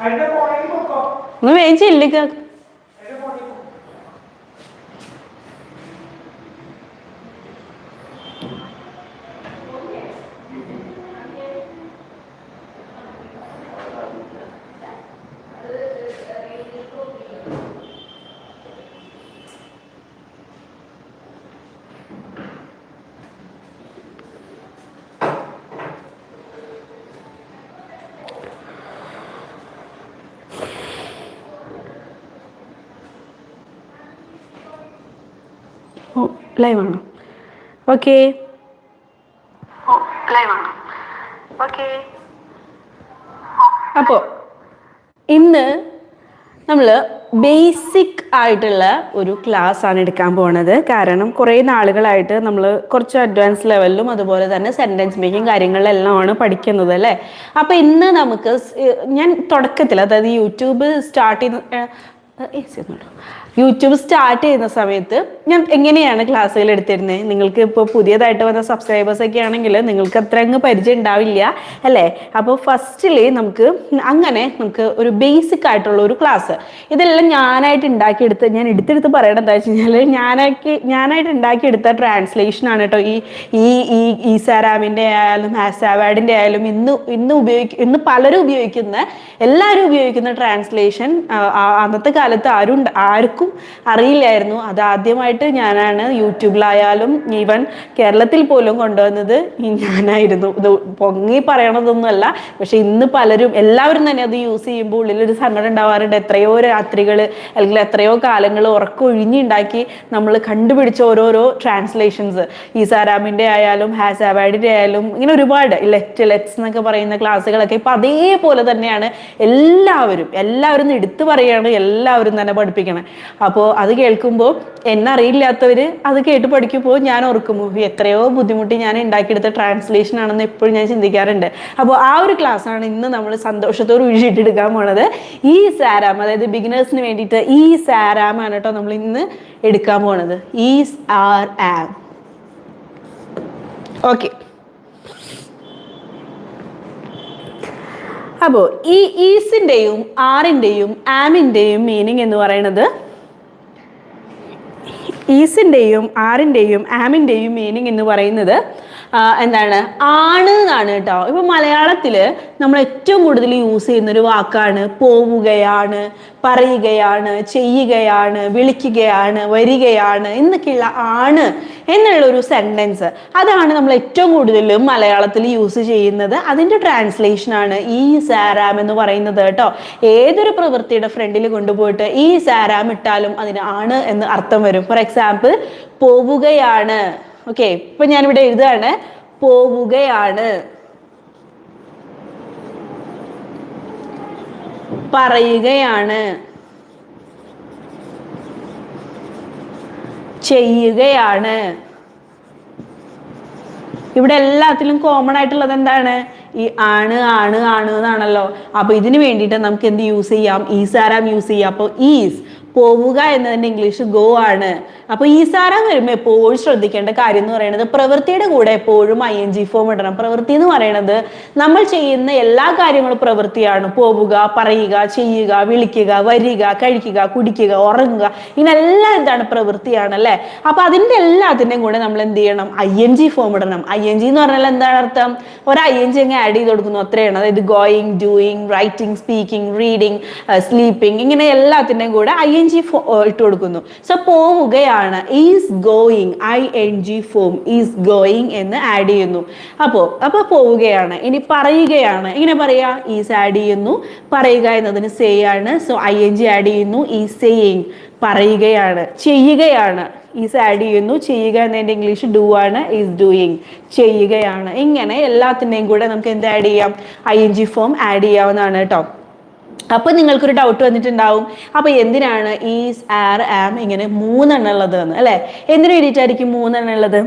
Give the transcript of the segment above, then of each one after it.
ഒന്ന് വേഗം ചെല്ലിക്ക ഓ ലൈവ് ആണോ? ഓക്കെ അപ്പോൾ ഇന്ന് നമ്മൾ ബേസിക് ആയിട്ടുള്ള ഒരു ക്ലാസ് ആണ് എടുക്കാൻ പോണത്. കാരണം കുറേ നാളുകളായിട്ട് നമ്മൾ കുറച്ച് അഡ്വാൻസ് ലെവലിലും അതുപോലെ തന്നെ സെന്റൻസ് മേക്കിംഗ് കാര്യങ്ങളിലെല്ലാമാണ് പഠിക്കുന്നത് അല്ലേ? അപ്പോൾ ഇന്ന് നമുക്ക് ഞാൻ തുടക്കത്തിൽ അതായത് യൂട്യൂബ് സ്റ്റാർട്ട് ചെയ്യുന്ന ഏസി ഒന്നുമില്ല. യൂട്യൂബ് സ്റ്റാർട്ട് ചെയ്യുന്ന സമയത്ത് ഞാൻ എങ്ങനെയാണ് ക്ലാസ്സുകൾ എടുത്തിരുന്നത് നിങ്ങൾക്ക് ഇപ്പോൾ പുതിയതായിട്ട് വന്ന സബ്സ്ക്രൈബേഴ്സ് ഒക്കെ ആണെങ്കിൽ നിങ്ങൾക്ക് അത്ര അങ്ങ് പരിചയം ഉണ്ടാവില്ല അല്ലേ? അപ്പോൾ ഫസ്റ്റിൽ നമുക്ക് അങ്ങനെ നമുക്ക് ഒരു ബേസിക് ആയിട്ടുള്ള ഒരു ക്ലാസ് ഇതെല്ലാം ഞാനായിട്ട് ഉണ്ടാക്കിയെടുത്ത് ഞാൻ എടുത്തെടുത്ത് പറയണത് എന്താ വെച്ച് കഴിഞ്ഞാൽ ഞാനാക്കി ഞാനായിട്ട് ഉണ്ടാക്കിയെടുത്ത ട്രാൻസ്ലേഷൻ ആണ് കേട്ടോ ഈ ഈ ഈ ഈസാരാമിന്റെ ആയാലും ആസാവാഡിന്റെ ആയാലും ഇന്ന് ഇന്ന് ഉപയോഗിക്കും ഇന്ന് പലരും ഉപയോഗിക്കുന്ന എല്ലാവരും ഉപയോഗിക്കുന്ന ട്രാൻസ്ലേഷൻ അന്നത്തെ കാലത്ത് ആരും ആർക്കും അറിയില്ലായിരുന്നു. അത് ആദ്യമായിട്ട് ഞാനാണ് യൂട്യൂബിലായാലും ഈവൻ കേരളത്തിൽ പോലും കൊണ്ടുവന്നത് ഞാനായിരുന്നു. ഇത് പൊങ്ങി പറയണതൊന്നുമല്ല. പക്ഷെ ഇന്ന് പലരും എല്ലാവരും തന്നെ അത് യൂസ് ചെയ്യുമ്പോൾ ഉള്ളിലൊരു സങ്കടം ഉണ്ടാവാറുണ്ട്. എത്രയോ രാത്രികൾ അല്ലെങ്കിൽ എത്രയോ കാലങ്ങൾ ഉറക്കൊഴിഞ്ഞുണ്ടാക്കി നമ്മൾ കണ്ടുപിടിച്ച ഓരോരോ ട്രാൻസ്ലേഷൻസ് ഈ സാരാമിന്റെ ആയാലും ഹാസാബാഡിന്റെ ആയാലും ഇങ്ങനെ ഒരുപാട്. ലെറ്റ് ലെറ്റ്സ് എന്നൊക്കെ പറയുന്ന ക്ലാസ്സുകളൊക്കെ ഇപ്പം അതേപോലെ തന്നെയാണ്. എല്ലാവരും എല്ലാവരും എടുത്തു പറയുകയാണ് എല്ലാവരും തന്നെ പഠിപ്പിക്കണം. അപ്പോൾ അത് കേൾക്കുമ്പോൾ എന്നെ അറിയില്ലാത്തവർ അത് കേട്ട് പഠിക്കുമ്പോൾ ഞാൻ ഓർക്കും എത്രയോ ബുദ്ധിമുട്ടി ഞാൻ ഉണ്ടാക്കിയെടുത്ത ട്രാൻസ്ലേഷൻ ആണെന്ന് എപ്പോഴും ഞാൻ ചിന്തിക്കാറുണ്ട്. അപ്പോൾ ആ ഒരു ക്ലാസ്സാണ് ഇന്ന് നമ്മൾ സന്തോഷത്തോട് ഉഴിച്ചിട്ടെടുക്കാൻ പോണത്. ഈ സാരാം അതായത് ബിഗിനേഴ്സിന് വേണ്ടിയിട്ട് ഈ സാരാം ആണ് കേട്ടോ നമ്മൾ ഇന്ന് എടുക്കാൻ പോണത്. Is are am. ഓക്കെ അപ്പോൾ ഈ ഈസിന്റെയും ആറിന്റെയും ആമിന്റെയും മീനിങ് എന്ന് പറയുന്നത് ഈസിന്റെയും ആറിന്റെയും ആമിന്റെയും മീനിങ് എന്ന് പറയുന്നത് എന്താണ്? ആണ് എന്നാണ് കേട്ടോ. ഇപ്പൊ മലയാളത്തിൽ നമ്മൾ ഏറ്റവും കൂടുതൽ യൂസ് ചെയ്യുന്ന ഒരു വാക്കാണ് പോവുകയാണ്. പറയുകയാണ് ചെയ്യുകയാണ് വിളിക്കുകയാണ് വരികയാണ് എന്നൊക്കെയുള്ള ആണ് എന്നുള്ള ഒരു സെന്റൻസ് അതാണ് നമ്മൾ ഏറ്റവും കൂടുതലും മലയാളത്തിൽ യൂസ് ചെയ്യുന്നത്. അതിന്റെ ട്രാൻസ്ലേഷൻ ആണ് ഈ സാരാം എന്ന് പറയുന്നത് കേട്ടോ. ഏതൊരു പ്രവൃത്തിയുടെ ഫ്രണ്ടിൽ കൊണ്ടുപോയിട്ട് ഈ സാരാം ഇട്ടാലും അതിന് ആണ് എന്ന് അർത്ഥം വരും. ഫോർ എക്സാമ്പിൾ പോവുകയാണ്. ഓക്കെ ഇപ്പൊ ഞാനിവിടെ എഴുതുകയാണ്. പോവുകയാണ്. പറയുകയാണ്. ചെയ്യുകയാണ്. ഇവിടെ എല്ലാത്തിലും കോമൺ ആയിട്ടുള്ളത് എന്താണ്? ഈ ആണ് ആണ് ആണ് എന്നാണല്ലോ. അപ്പൊ ഇതിന് വേണ്ടിയിട്ട് നമുക്ക് എന്ത് യൂസ് ചെയ്യാം? ഈസ് ആരാം യൂസ് ചെയ്യാം. അപ്പോൾ ഈസ് പോവുക എന്നതിന്റെ ഇംഗ്ലീഷ് ഗോ ആണ്. അപ്പൊ ഈസാരാം വരുമ്പോൾ എപ്പോഴും ശ്രദ്ധിക്കേണ്ട കാര്യം എന്ന് പറയുന്നത് പ്രവൃത്തിയുടെ കൂടെ എപ്പോഴും ഐ എൻ ജി ഫോം ഇടണം. പ്രവൃത്തി എന്ന് പറയുന്നത് നമ്മൾ ചെയ്യുന്ന എല്ലാ കാര്യങ്ങളും പ്രവൃത്തിയാണ്. പോവുക പറയുക ചെയ്യുക വിളിക്കുക വരിക കഴിക്കുക കുടിക്കുക ഉറങ്ങുക. ഇതിനെല്ലാം എന്താണ് പ്രവൃത്തിയാണ് അല്ലേ? അപ്പൊ അതിന്റെ എല്ലാത്തിന്റെയും കൂടെ നമ്മൾ എന്ത് ചെയ്യണം? ഐ എൻ ജി ഫോം ഇടണം. ഐ എൻ ജി എന്ന് പറഞ്ഞാൽ എന്താണ് അർത്ഥം? ഒരു ഐ എൻ ജി അങ്ങ് ആഡ് ചെയ്ത് കൊടുക്കുന്നു. അത്രയാണ്. അതായത് going doing writing speaking reading sleeping ഇങ്ങനെ എല്ലാത്തിന്റെയും കൂടെ ഐ എൻ ജി ഇട്ട് കൊടുക്കുന്നു. സോ പോവുകയാണ്. Is going I N G form is going എന്ന് ആഡ് ചെയ്യുന്നു. അപ്പോ അപ്പോൾ പോവുകയാണ്. ഇനി പറയുകയാണ്. ഇങ്ങനെ പറയാ? ഈസ് ആഡ് ചെയ്യുന്നു. പറയുക എന്നതിന് സേ ആണ്. So I N G add ചെയ്യുന്നു. ഈ സേയിങ് പറയുകയാണ്. ചെയ്യുകയാണ്. ഈസ് ആഡ് ചെയ്യുന്നു. ചെയ്യുക എന്നതിന്റെ ഇംഗ്ലീഷ് ഡു ആണ്. ഈസ് ഡൂയിങ് ചെയ്യുകയാണ്. ഇങ്ങനെ എല്ലാത്തിന്റെയും കൂടെ നമുക്ക് എന്ത് ആഡ് ചെയ്യാം? I N G form add ചെയ്യാവുന്നതാണ് കേട്ടോ അപ്പൊ നിങ്ങൾക്കൊരു ഡൗട്ട് വന്നിട്ടുണ്ടാവും. അപ്പൊ എന്തിനാണ് ഈസ് ആർ ആം ഇങ്ങനെ മൂന്നെണ്ണം ഉള്ളത് എന്ന് അല്ലെ? എന്തിനു വേണ്ടിയിട്ടായിരിക്കും മൂന്നെണ്ണം ഉള്ളത്?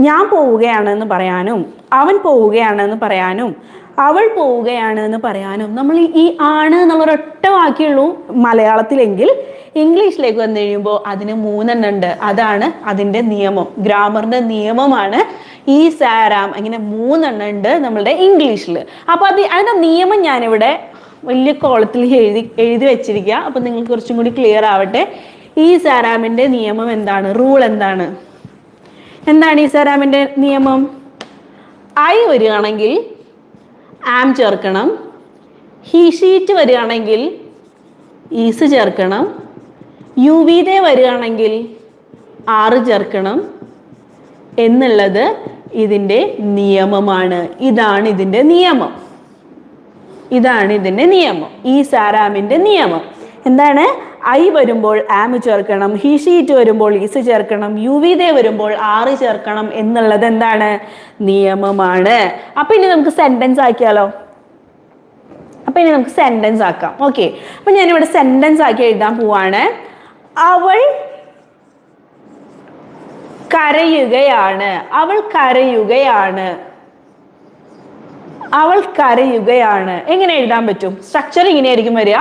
ഞാൻ പോവുകയാണെന്ന് പറയാനും അവൻ പോവുകയാണെന്ന് പറയാനും അവൾ പോവുകയാണ് എന്ന് പറയാനും. നമ്മൾ ഈ ആണ് എന്നുള്ള ഒരൊറ്റ വാക്കിയുള്ളൂ മലയാളത്തിലെങ്കിൽ ഇംഗ്ലീഷിലേക്ക് വന്നു കഴിയുമ്പോൾ അതിന് മൂന്നെണ്ണം ഉണ്ട്. അതാണ് അതിന്റെ നിയമം. ഗ്രാമറിന്റെ നിയമമാണ് ഈ സാരാം അങ്ങനെ മൂന്നെണ്ണം ഉണ്ട് നമ്മളുടെ ഇംഗ്ലീഷിൽ. അപ്പോൾ അത് അതിന്റെ നിയമം ഞാനിവിടെ വലിയ കോളത്തിൽ എഴുതി എഴുതി വെച്ചിരിക്കുക. അപ്പം നിങ്ങൾക്ക് കുറച്ചും കൂടി ക്ലിയർ ആവട്ടെ. ഈ സാരാമിന്റെ നിയമം എന്താണ്? റൂൾ എന്താണ്? എന്താണ് ഈ സാരാമിന്റെ നിയമം? ഐ വരികയാണെങ്കിൽ ആം ചേർക്കണം. ഹി ഷീറ്റ് വരികയാണെങ്കിൽ ഈസ് ചേർക്കണം. യു വി ദേ വരികയാണെങ്കിൽ ആറ് ചേർക്കണം. എന്നുള്ളത് ഇതിന്റെ നിയമമാണ്. ഇതാണ് ഇതിന്റെ നിയമം. ഇതാണ് ഇതിന്റെ നിയമം. ഈ സാരാമിന്റെ നിയമം. എന്താണ്? ഐ വരുമ്പോൾ ആമ് ചേർക്കണം ഹി ഷീറ്റ് വരുമ്പോൾ ഈസ് ചേർക്കണം യു വി ദേ വരുമ്പോൾ ആറ് ചേർക്കണം എന്നുള്ളത് എന്താണ്? നിയമമാണ്. അപ്പം ഇനി നമുക്ക് സെന്റൻസ് ആക്കിയാലോ? അപ്പം ഇനി നമുക്ക് സെന്റൻസ് ആക്കാം. ഓക്കെ അപ്പം ഞാനിവിടെ സെന്റൻസ് ആക്കി എഴുതാൻ പോവാണ്. അവൾ കരയുകയാണ്. അവൾ കരയുകയാണ്. അവൾ കരയുകയാണ്. എങ്ങനെ എഴുതാൻ പറ്റും? സ്ട്രക്ചർ ഇങ്ങനെയായിരിക്കും വരിക.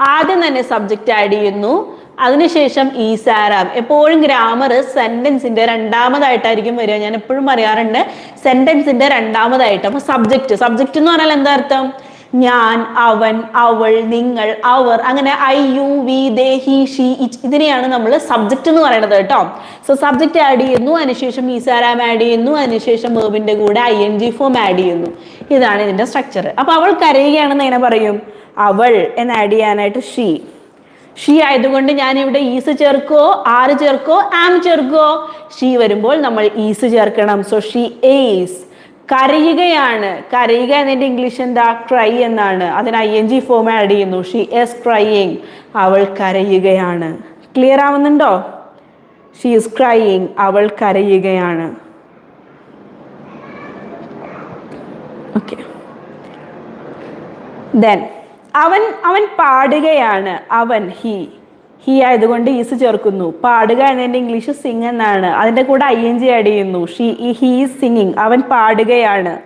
ആദ്യം തന്നെ സബ്ജക്റ്റ് ആഡ് ചെയ്യുന്നു. അതിനുശേഷം ഈ സാരാം. എപ്പോഴും ഗ്രാമർ സെന്റൻസിന്റെ രണ്ടാമതായിട്ടായിരിക്കും വരിക. ഞാൻ എപ്പോഴും പറയാറുണ്ട് സെന്റൻസിന്റെ രണ്ടാമതായിട്ട്. അപ്പൊ സബ്ജക്റ്റ് സബ്ജക്റ്റ് എന്ന് പറഞ്ഞാൽ എന്താ അർത്ഥം? ഞാൻ അവൻ അവൾ നിങ്ങൾ അവർ അങ്ങനെ I you we they he she ഇതിനെയാണ് നമ്മൾ സബ്ജക്റ്റ് എന്ന് പറയുന്നത് കേട്ടോ. സോ സബ്ജക്റ്റ് ആഡ് ചെയ്യുന്നു അതിനുശേഷം ഈസാരാം സാരാം ആഡ് ചെയ്യുന്നു അതിനുശേഷം വേർബിന്റെ കൂടെ I N G form add ചെയ്യുന്നു. ഇതാണ് ഇതിന്റെ സ്ട്രക്ചർ അപ്പൊ അവൾ കരയുകയാണെന്ന് എങ്ങനെ പറയും? അവൾ എന്ന് ആഡ് ചെയ്യാനായിട്ട് ഷീ ഷീ ആയതുകൊണ്ട് ഞാൻ ഇവിടെ ഈസ് ചേർക്കോ ആറ് ചേർക്കോ ആം ചേർക്കോ? ഷീ വരുമ്പോൾ നമ്മൾ ഈസ് ചേർക്കണം. സോ ഷീ ഏസ് കരയുകയാണ്. കരയുക എന്നതിന്റെ ഇംഗ്ലീഷ് എന്താ? ക്രൈ എന്നാണ്. അതിന് I N G form add ചെയ്യുന്നു. ഷീ എസ് ക്രൈയിങ് അവൾ കരയുകയാണ്. ക്ലിയർ ആവുന്നുണ്ടോ? ഷീ ഈസ് ക്രൈയിങ് അവൾ കരയുകയാണ്. ഓക്കെ ദെൻ അവൻ അവൻ പാടുകയാണ്. അവൻ ഹി ഹി ആയതുകൊണ്ട് ഈസ് ചേർക്കുന്നു. പാടുക എന്നതിന്റെ ഇംഗ്ലീഷ് സിംഗ് എന്നാണ്. അതിന്റെ കൂടെ ഐ എൻ ജി ആഡ് ചെയ്യുന്നു ഷീ ഹി സിംഗിങ് അവൻ പാടുകയാണ്.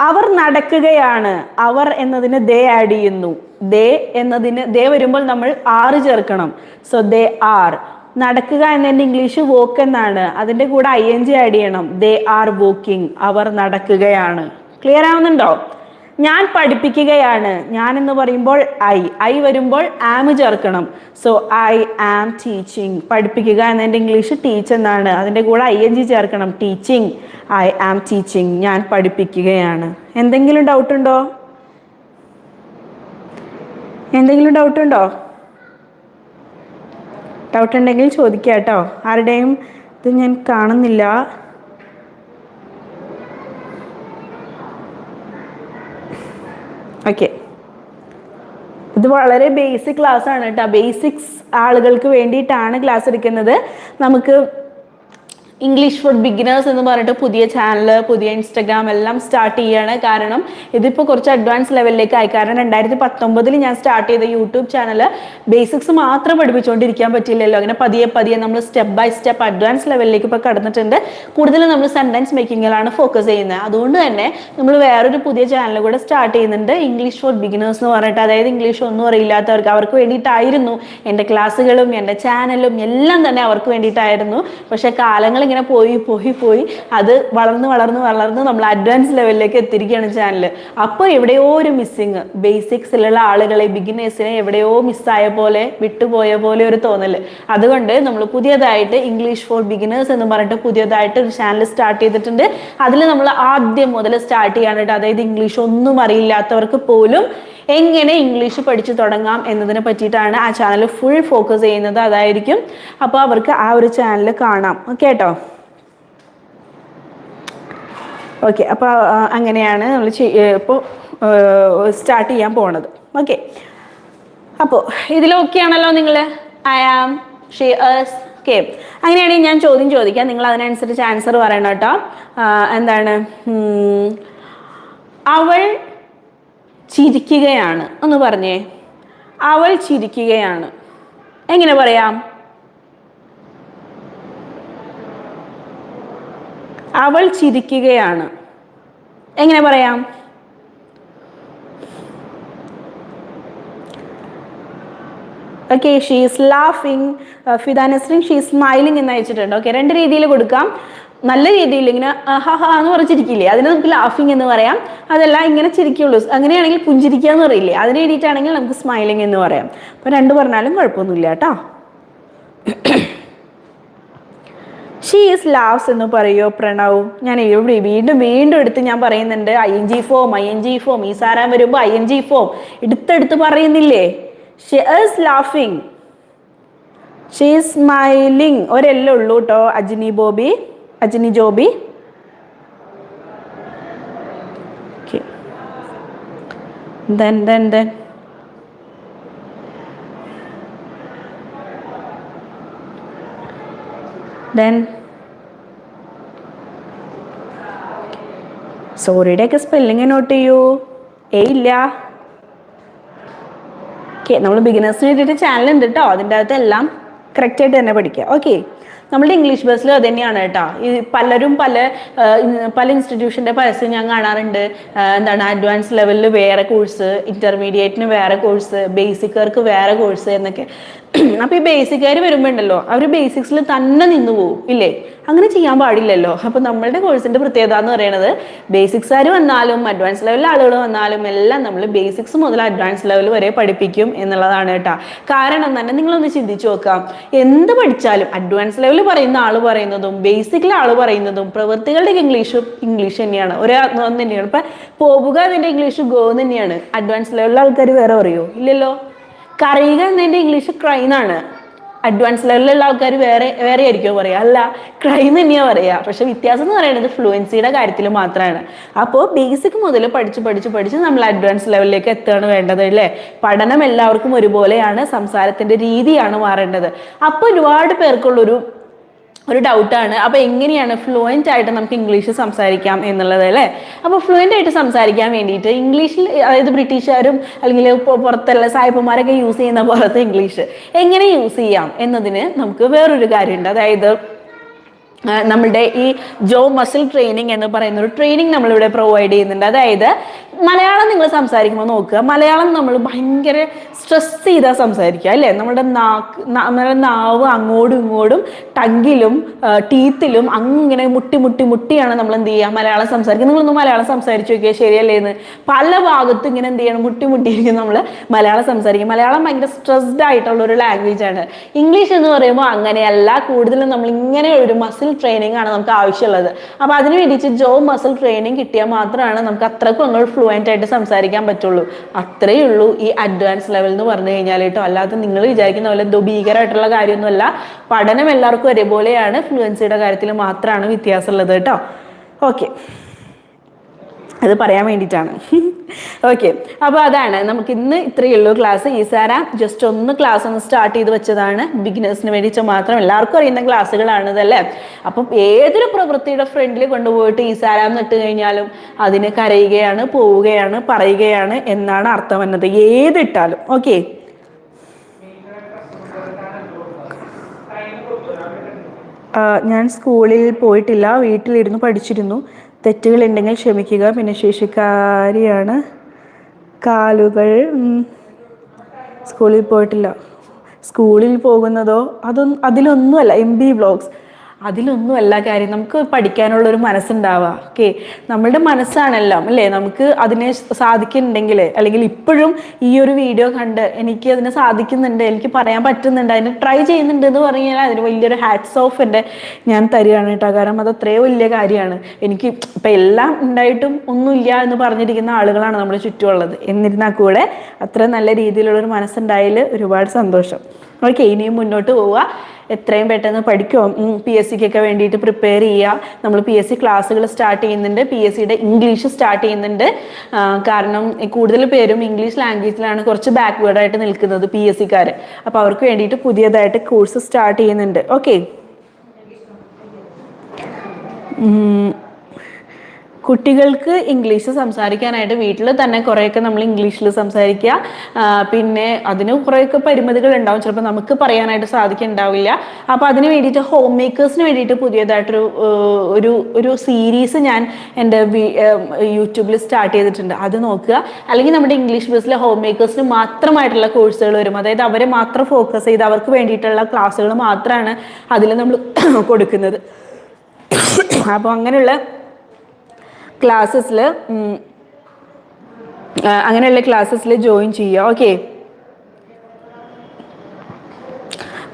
അവർ നടക്കുകയാണ്. അവർ എന്നതിന് ദേ ആഡ് ചെയ്യുന്നു. ദേ എന്നതിന് ദേ വരുമ്പോൾ നമ്മൾ ആറ് ചേർക്കണം. സോ ദേ ആർ നടക്കുക എന്നതിന്റെ ഇംഗ്ലീഷ് വോക്ക് എന്നാണ്. അതിന്റെ കൂടെ ഐ എൻ ജി ആഡ് ചെയ്യണം. ദേ ആർ വോക്കിംഗ് അവർ നടക്കുകയാണ്. ക്ലിയർ ആവുന്നുണ്ടോ? ഞാൻ പഠിപ്പിക്കുകയാണ്. ഞാൻ എന്ന് പറയുമ്പോൾ ഐ ഐ വരുമ്പോൾ ആം ചേർക്കണം. സോ ഐ ആം ടീച്ചിങ് പഠിപ്പിക്കുക എന്നതിന്റെ ഇംഗ്ലീഷ് ടീച്ച് എന്നാണ്. അതിന്റെ കൂടെ ഐ എൻ ജി ചേർക്കണം. ടീച്ചിങ് ഐ ആം ടീച്ചിങ് ഞാൻ പഠിപ്പിക്കുകയാണ്. എന്തെങ്കിലും ഡൗട്ട് ഉണ്ടോ? എന്തെങ്കിലും ഡൗട്ട് ഉണ്ടോ? ഡൗട്ട് ഉണ്ടെങ്കിൽ ചോദിക്കാം കേട്ടോ ആരുടെയും ഇത് ഞാൻ കാണുന്നില്ല ഓക്കെ ഇത് വളരെ ബേസിക് ക്ലാസ് ആണ് കേട്ടോ ബേസിക്സ് ആളുകൾക്ക് വേണ്ടിയിട്ടാണ് ക്ലാസ് എടുക്കുന്നത്. നമുക്ക് ഇംഗ്ലീഷ് ഫോർ ബിഗിനേഴ്സ് എന്ന് പറഞ്ഞിട്ട് പുതിയ ചാനൽ പുതിയ ഇൻസ്റ്റഗ്രാം എല്ലാം സ്റ്റാർട്ട് ചെയ്യാണ്. കാരണം ഇതിപ്പോൾ കുറച്ച് അഡ്വാൻസ് ലെവലിലേക്ക് ആയി. കാരണം രണ്ടായിരത്തി പത്തൊമ്പതിൽ ഞാൻ സ്റ്റാർട്ട് ചെയ്ത യൂട്യൂബ് ചാനൽ ബേസിക്സ് മാത്രം പഠിപ്പിച്ചുകൊണ്ടിരിക്കാൻ പറ്റില്ലല്ലോ അങ്ങനെ പതിയെ പതിയെ നമ്മൾ സ്റ്റെപ്പ് ബൈ സ്റ്റെപ്പ് അഡ്വാൻസ് ലെവലിലേക്ക് ഇപ്പോൾ കടന്നിട്ടുണ്ട്. കൂടുതലും നമ്മൾ സെന്റൻസ് മേക്കിങ്ങിലാണ് ഫോക്കസ് ചെയ്യുന്നത്. അതുകൊണ്ട് തന്നെ നമ്മൾ വേറൊരു പുതിയ ചാനൽ കൂടെ സ്റ്റാർട്ട് ചെയ്യുന്നുണ്ട്. ഇംഗ്ലീഷ് ഫോർ ബിഗിനേഴ്സ് എന്ന് പറഞ്ഞിട്ട്. അതായത് ഇംഗ്ലീഷ് ഒന്നും അറിയില്ലാത്തവർക്ക് അവർക്ക് വേണ്ടിയിട്ടായിരുന്നു. എന്റെ ക്ലാസ്സുകളും എന്റെ ചാനലും എല്ലാം തന്നെ അവർക്ക് വേണ്ടിയിട്ടായിരുന്നു. പക്ഷേ കാലങ്ങൾ ഇങ്ങനെ പോയി പോയി പോയി അത് വളർന്ന് വളർന്ന് വളർന്ന് നമ്മൾ അഡ്വാൻസ് ലെവലിലേക്ക് എത്തിയിരിക്കുകയാണ് ചാനൽ അപ്പോൾ എവിടെയോ ഒരു മിസ്സിങ് ബേസിക്സിലുള്ള ആളുകളെ ബിഗിനേഴ്സിനെ എവിടെയോ മിസ്സായ പോലെ വിട്ടുപോയ പോലെ ഒരു തോന്നൽ അതുകൊണ്ട് നമ്മൾ പുതിയതായിട്ട് ഇംഗ്ലീഷ് ഫോർ ബിഗിനേഴ്സ് എന്ന് പറഞ്ഞിട്ട് പുതിയതായിട്ട് ഒരു ചാനൽ സ്റ്റാർട്ട് ചെയ്തിട്ടുണ്ട്. അതിൽ നമ്മൾ ആദ്യം മുതൽ സ്റ്റാർട്ട് ചെയ്യാനായിട്ട് അതായത് ഇംഗ്ലീഷ് ഒന്നും അറിയില്ലാത്തവർക്ക് പോലും എങ്ങനെ ഇംഗ്ലീഷ് പഠിച്ചു തുടങ്ങാം എന്നതിനെ പറ്റിയിട്ടാണ് ആ ചാനൽ ഫുൾ ഫോക്കസ് ചെയ്യുന്നത്. അതായിരിക്കും അപ്പോൾ അവർക്ക് ആ ഒരു ചാനൽ കാണാം. കേട്ടോ ഓക്കെ അപ്പോൾ അങ്ങനെയാണ് നമ്മൾ ഇപ്പോൾ സ്റ്റാർട്ട് ചെയ്യാൻ പോണത്. ഓക്കെ അപ്പോൾ ഇതിലൊക്കെയാണല്ലോ നിങ്ങൾ I am she is okay അങ്ങനെയാണെങ്കിൽ ഞാൻ ചോദ്യം ചോദിക്കാം. നിങ്ങൾ അതിനനുസരിച്ച് ആൻസർ പറയണം കേട്ടോ. എന്താണ്? അവൾ ചിരിക്കുകയാണ്. എന്ന് പറഞ്ഞേ. അവൾ ചിരിക്കുകയാണ്. എങ്ങനെ പറയാം? അവൾ ചിരിക്കുകയാണ്. എങ്ങനെ പറയാം? ഓക്കെ ഷീ ഈസ് ലാഫിങ് ഫിദ നസ്രിൻ ഷീ സ്മൈലിംഗ് എന്ന് അയച്ചിട്ടുണ്ട്. ഓക്കെ രണ്ട് രീതിയിൽ കൊടുക്കാം. നല്ല രീതിയിൽ ഇങ്ങനെ ഹ ഹ എന്ന് പറഞ്ഞിരിക്കില്ലേ? അതിനെ നമുക്ക് ലാഫിംഗ് എന്ന് പറയാം. അതല്ല ഇങ്ങനെ ചിരിക്കുള്ളൂ. അങ്ങനെയാണെങ്കിൽ പുഞ്ചിരിക്കുക എന്ന് പറയില്ലേ? അതിന് വേണ്ടിയിട്ടാണെങ്കിൽ നമുക്ക് സ്മൈലിംഗ് എന്ന് പറയാം. അപ്പോൾ രണ്ട് പറഞ്ഞാലും കുഴപ്പമൊന്നുമില്ല കേട്ടോ. ഷീ ഈസ് ലാവ്സ് എന്ന് പറയുമോ പ്രണവ്? ഞാൻ ഇവിടെ വീണ്ടും വീണ്ടും എടുത്ത് ഞാൻ പറയുന്നുണ്ട്. I N G form I N G form ഈ സാരാൻ വരുമ്പോൾ ഐ എൻ ജി ഫോം എടുത്തെടുത്ത് പറയുന്നില്ലേ? ഷേസ് ലാഫിങ് ഷീ സ്മൈലിങ് ഒരെല്ലേ ഉള്ളൂ കേട്ടോ Ajini Bobby. Ajini Joby. Then then then then സോറിയുടെ ഒക്കെ സ്പെല്ലിങ് നോട്ട് ചെയ്യൂ. ഏ ഇല്ല. ഓക്കെ നമ്മൾ ബിഗിനേഴ്സിന് വേണ്ടിയിട്ട് ചാനൽ ഉണ്ട് കേട്ടോ അതിന്റെ അകത്ത് എല്ലാം കറക്റ്റായിട്ട് തന്നെ പഠിക്കുക ഓക്കെ നമ്മളുടെ ഇംഗ്ലീഷ് ബസ്സിൽ അത് തന്നെയാണ് കേട്ടോ. ഈ പലരും പല പല ഇൻസ്റ്റിറ്റ്യൂഷന്റെ പരസ്യം ഞാൻ കാണാറുണ്ട്. എന്താണ് അഡ്വാൻസ് ലെവലിൽ വേറെ കോഴ്സ് ഇന്റർമീഡിയറ്റിന് വേറെ കോഴ്സ് ബേസിക്കർക്ക് വേറെ കോഴ്സ് എന്നൊക്കെ. അപ്പോൾ ഈ ബേസിക്കാർ വരുമ്പോണ്ടല്ലോ അവർ ബേസിക്സിൽ തന്നെ നിന്ന് പോകും ഇല്ലേ? അങ്ങനെ ചെയ്യാൻ പാടില്ലല്ലോ. അപ്പോൾ നമ്മളുടെ കോഴ്സിന്റെ പ്രത്യേകത എന്ന് പറയുന്നത് ബേസിക്സുകാർ വന്നാലും അഡ്വാൻസ് ലെവലിൽ ആളുകൾ വന്നാലും എല്ലാം നമ്മൾ ബേസിക്സ് മുതൽ അഡ്വാൻസ് ലെവൽ വരെ പഠിപ്പിക്കും എന്നുള്ളതാണ് കേട്ടോ. കാരണം തന്നെ നിങ്ങളൊന്ന് ചിന്തിച്ചു നോക്കാം. എന്ത് പഠിച്ചാലും അഡ്വാൻസ് ലെവൽ പറയുന്ന ആൾ പറയുന്നതും ബേസിക്കിൽ ആൾ പറയുന്നതും പ്രവൃത്തികളുടെ ഇംഗ്ലീഷ് ഇംഗ്ലീഷ് തന്നെയാണ്. ഒരേ ഒന്ന് തന്നെയാണ്. ഇപ്പം പോവുക അതിന്റെ ഇംഗ്ലീഷ് ഗോ തന്നെയാണ്. അഡ്വാൻസ് ലെവലിലെ ആൾക്കാർ വേറെ അറിയോ ഇല്ലല്ലോ? കറിയുക എന്നതിന്റെ ഇംഗ്ലീഷ് ക്രൈ എന്നാണ് അഡ്വാൻസ് ലെവലിലുള്ള ആൾക്കാർ വേറെ വേറെ ആയിരിക്കുമോ പറയുക അല്ല ക്രൈം തന്നെയാണ് പറയുക പക്ഷെ വ്യത്യാസം എന്ന് പറയുന്നത് ഫ്ലുവൻസിയുടെ കാര്യത്തിൽ മാത്രമാണ് അപ്പോൾ ബേസിക് മുതൽ പഠിച്ച് പഠിച്ച് പഠിച്ച് നമ്മൾ അഡ്വാൻസ് ലെവലിലേക്ക് എത്തുകയാണ് വേണ്ടത് അല്ലേ? പഠനം എല്ലാവർക്കും ഒരുപോലെയാണ് സംസാരത്തിന്റെ രീതിയാണ് മാറേണ്ടത്. അപ്പോൾ ഒരുപാട് പേർക്കുള്ളൊരു ഒരു ഡൗട്ടാണ് അപ്പോൾ എങ്ങനെയാണ് ഫ്ലുവന്റ് ആയിട്ട് നമുക്ക് ഇംഗ്ലീഷ് സംസാരിക്കാം എന്നുള്ളത് അല്ലേ? അപ്പോൾ ഫ്ലുവന്റ് ആയിട്ട് സംസാരിക്കാൻ വേണ്ടിയിട്ട് ഇംഗ്ലീഷിൽ അതായത് ബ്രിട്ടീഷുകാരും അല്ലെങ്കിൽ പുറത്തുള്ള സായിപ്പന്മാരൊക്കെ യൂസ് ചെയ്യുന്ന പോലത്തെ ഇംഗ്ലീഷ് എങ്ങനെ യൂസ് ചെയ്യാം എന്നതിന് നമുക്ക് വേറൊരു കാര്യമുണ്ട്. അതായത് നമ്മളുടെ ഈ ജോ മസിൽ ട്രെയിനിങ് എന്ന് പറയുന്ന ഒരു ട്രെയിനിങ് നമ്മളിവിടെ പ്രൊവൈഡ് ചെയ്യുന്നുണ്ട്. അതായത് മലയാളം നിങ്ങൾ സംസാരിക്കുമ്പോൾ നോക്കുക. മലയാളം നമ്മൾ ഭയങ്കര സ്ട്രെസ് ചെയ്താൽ സംസാരിക്കുക അല്ലേ? നമ്മുടെ നാക്ക് നമ്മുടെ നാവ് അങ്ങോട്ടും ഇങ്ങോട്ടും ടങ്കിലും ടീത്തിലും അങ്ങനെ മുട്ടി മുട്ടി മുട്ടിയാണ് നമ്മൾ എന്ത് ചെയ്യുക? മലയാളം സംസാരിക്കുക. നിങ്ങളൊന്ന് മലയാളം സംസാരിച്ചു നോക്കിയാൽ ശരിയല്ലേ എന്ന്. പല ഭാഗത്തും ഇങ്ങനെ എന്ത് ചെയ്യണം? മുട്ടി മുട്ടിയിരിക്കും നമ്മൾ മലയാളം സംസാരിക്കുക. മലയാളം ഭയങ്കര സ്ട്രെസ്ഡ് ആയിട്ടുള്ള ഒരു ലാംഗ്വേജ് ആണ്. ഇംഗ്ലീഷ് എന്ന് പറയുമ്പോൾ അങ്ങനെയല്ല. കൂടുതലും നമ്മൾ ഇങ്ങനെ ഒരു മസിൽ ട്രെയിനിങ് ആണ് നമുക്ക് ആവശ്യമുള്ളത്. അപ്പോൾ അതിന് വേണ്ടിയിട്ട് ജോ മസിൽ ട്രെയിനിങ് കിട്ടിയാൽ മാത്രമാണ് നമുക്ക് അത്രക്കും അങ്ങോട്ട് ഫ്ലുവന്റ് ആയിട്ട് സംസാരിക്കാൻ പറ്റുള്ളൂ. അത്രയേ ഉള്ളൂ ഈ അഡ്വാൻസ് ലെവൽ എന്ന് പറഞ്ഞു കഴിഞ്ഞാൽ കേട്ടോ. അല്ലാതെ നിങ്ങൾ വിചാരിക്കുന്ന പോലെ എന്തോ ഭീകരമായിട്ടുള്ള കാര്യമൊന്നുമല്ല. പഠനം എല്ലാവർക്കും ഒരേപോലെയാണ്. ഫ്ലുവൻസിയുടെ കാര്യത്തിൽ മാത്രമാണ് വ്യത്യാസമുള്ളത് കേട്ടോ. ഓക്കെ അത് പറയാൻ വേണ്ടിയിട്ടാണ്. ഓക്കെ അപ്പോൾ അതാണ്. നമുക്ക് ഇന്ന് ഇത്രയേ ഉള്ളൂ ക്ലാസ് ഈസാര ജസ്റ്റ് ഒന്ന് ക്ലാസ് ഒന്ന് സ്റ്റാർട്ട് ചെയ്ത് വെച്ചതാണ്. ബിഗിനേഴ്സിന് വേണ്ടിയിട്ട് മാത്രം എല്ലാവർക്കും അറിയുന്ന ക്ലാസ്സുകളാണ് ഇതല്ലേ അപ്പം ഏതൊരു പ്രവൃത്തിയുടെ ഫ്രണ്ടിൽ കൊണ്ടുപോയിട്ട് ഈസാര എന്ന് ഇട്ട് കഴിഞ്ഞാലും അതിന് കരയുകയാണ് പോവുകയാണ് പറയുകയാണ് എന്നാണ് അർത്ഥം വന്നത്. ഏതിട്ടാലും. ഓക്കെ ഞാൻ സ്കൂളിൽ പോയിട്ടില്ല. വീട്ടിലിരുന്ന് പഠിച്ചിരുന്നു. തെറ്റുകളുണ്ടെങ്കിൽ ക്ഷമിക്കുക. പിന്നെ ശേഷിക്കാരിയാണ്. കാലുകൾ സ്കൂളിൽ പോയിട്ടില്ല. സ്കൂളിൽ പോകുന്നതോ അതൊന്നും അതിലൊന്നുമല്ല. എം ബി വ്ളോഗ്സ് അതിലൊന്നുമല്ല കാര്യം. നമുക്ക് പഠിക്കാനുള്ള ഒരു മനസ്സുണ്ടാവുക ഓക്കെ നമ്മളുടെ മനസ്സാണെല്ലാം അല്ലേ? നമുക്ക് അതിനെ സാധിക്കുന്നുണ്ടെങ്കിൽ അല്ലെങ്കിൽ ഇപ്പോഴും ഈ ഒരു വീഡിയോ കണ്ട് എനിക്ക് അതിനെ സാധിക്കുന്നുണ്ട് എനിക്ക് പറയാൻ പറ്റുന്നുണ്ട് അതിനെ ട്രൈ ചെയ്യുന്നുണ്ട് എന്ന് പറഞ്ഞു കഴിഞ്ഞാൽ അതിന് വലിയൊരു ഹാറ്റ്സ് ഓഫ് എന്റെ ഞാൻ തരികയാണ് കേട്ടോ. കാരണം അത് അത്രയോ വലിയ കാര്യമാണ്. എനിക്ക് ഇപ്പം എല്ലാം ഉണ്ടായിട്ടും ഒന്നുമില്ല എന്ന് പറഞ്ഞിരിക്കുന്ന ആളുകളാണ് നമ്മുടെ ചുറ്റുമുള്ളത്. എന്നിരുന്നാൽ കൂടെ അത്ര നല്ല രീതിയിലുള്ളൊരു മനസ്സുണ്ടായതിൽ ഒരുപാട് സന്തോഷം. ഓക്കെ ഇനിയും മുന്നോട്ട് പോവുക. എത്രയും പെട്ടെന്ന് പഠിക്കുക പി എസ് സിക്കൊക്കെ വേണ്ടിയിട്ട് പ്രിപ്പയർ ചെയ്യുക. നമ്മൾ പി എസ് സി ക്ലാസ്സുകൾ സ്റ്റാർട്ട് ചെയ്യുന്നുണ്ട്. പി എസ് സിയുടെ ഇംഗ്ലീഷ് സ്റ്റാർട്ട് ചെയ്യുന്നുണ്ട്. കാരണം കൂടുതൽ പേരും ഇംഗ്ലീഷ് ലാംഗ്വേജിലാണ് കുറച്ച് ബാക്ക്വേർഡ് ആയിട്ട് നിൽക്കുന്നത് പി എസ് സിക്കാർ അപ്പോൾ അവർക്ക് വേണ്ടിയിട്ട് പുതിയതായിട്ട് കോഴ്സ് സ്റ്റാർട്ട് ചെയ്യുന്നുണ്ട്. ഓക്കെ കുട്ടികൾക്ക് ഇംഗ്ലീഷ് സംസാരിക്കാനായിട്ട് വീട്ടിൽ തന്നെ കുറേയൊക്കെ നമ്മൾ ഇംഗ്ലീഷിൽ സംസാരിക്കുക. പിന്നെ അതിന് കുറേയൊക്കെ പരിമിതികൾ ഉണ്ടാവും. ചിലപ്പോൾ നമുക്ക് പറയാനായിട്ട് സാധിക്കുന്നുണ്ടാവില്ല അപ്പോൾ അതിന് വേണ്ടിയിട്ട് ഹോം മേക്കേഴ്സിന് വേണ്ടിയിട്ട് പുതിയതായിട്ടൊരു ഒരു ഒരു സീരീസ് ഞാൻ എന്റെ യൂട്യൂബിൽ സ്റ്റാർട്ട് ചെയ്തിട്ടുണ്ട്. അത് നോക്കുക. അല്ലെങ്കിൽ നമ്മുടെ ഇംഗ്ലീഷ് ബസ്സിലെ ഹോം മേക്കേഴ്സിന് മാത്രമായിട്ടുള്ള കോഴ്സുകൾ വരും. അതായത് അവരെ മാത്രം ഫോക്കസ് ചെയ്ത് അവർക്ക് വേണ്ടിയിട്ടുള്ള ക്ലാസ്സുകൾ മാത്രമാണ് അതിൽ നമ്മൾ കൊടുക്കുന്നത്. അപ്പോൾ അങ്ങനെയുള്ള ക്ലാസ്സസിൽ അങ്ങനെയുള്ള ക്ലാസ്സസിൽ ജോയിൻ ചെയ്യുക. ഓക്കെ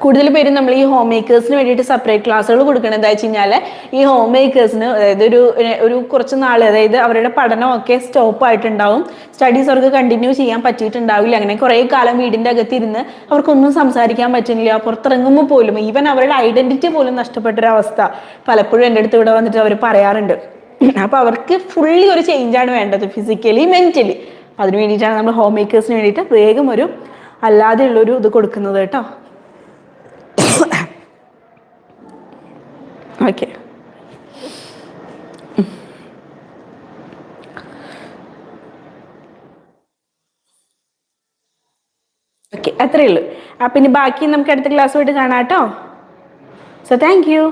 കൂടുതൽ പേരും നമ്മൾ ഈ ഹോം മേക്കേഴ്സിന് വേണ്ടിയിട്ട് സെപ്പറേറ്റ് ക്ലാസ്സുകൾ കൊടുക്കണം. എന്താ വെച്ച് കഴിഞ്ഞാൽ ഈ ഹോം മേക്കേഴ്സിന് അതായത് ഒരു ഒരു കുറച്ച് നാൾ അതായത് അവരുടെ പഠനമൊക്കെ സ്റ്റോപ്പ് ആയിട്ടുണ്ടാവും. സ്റ്റഡീസ് അവർക്ക് കണ്ടിന്യൂ ചെയ്യാൻ പറ്റിയിട്ടുണ്ടാവില്ല. അങ്ങനെ കുറേ കാലം വീടിന്റെ അകത്ത് ഇരുന്ന് അവർക്കൊന്നും സംസാരിക്കാൻ പറ്റുന്നില്ല. പുറത്തിറങ്ങുമ്പോൾ പോലും ഈവൻ അവരുടെ ഐഡന്റിറ്റി പോലും നഷ്ടപ്പെട്ടൊരവസ്ഥ പലപ്പോഴും എന്റെ അടുത്ത് ഇവിടെ വന്നിട്ട് അവർ പറയാറുണ്ട്. അപ്പോൾ അവർക്ക് ഫുള്ളി ഒരു ചേഞ്ചാണ് വേണ്ടത് ഫിസിക്കലി മെന്റലി അതിന് വേണ്ടിയിട്ടാണ് നമ്മൾ ഹോം മേക്കേഴ്സിന് വേണ്ടിയിട്ട് വേഗം ഒരു അല്ലാതെയുള്ളൊരു ഇത് കൊടുക്കുന്നത് കേട്ടോ. ഓക്കെ ഓക്കെ അത്രയേ ഉള്ളൂ. അപ്പം ഇനി ബാക്കി നമുക്ക് അടുത്ത ക്ലാസ് പോയിട്ട് കാണാം കേട്ടോ. So thank you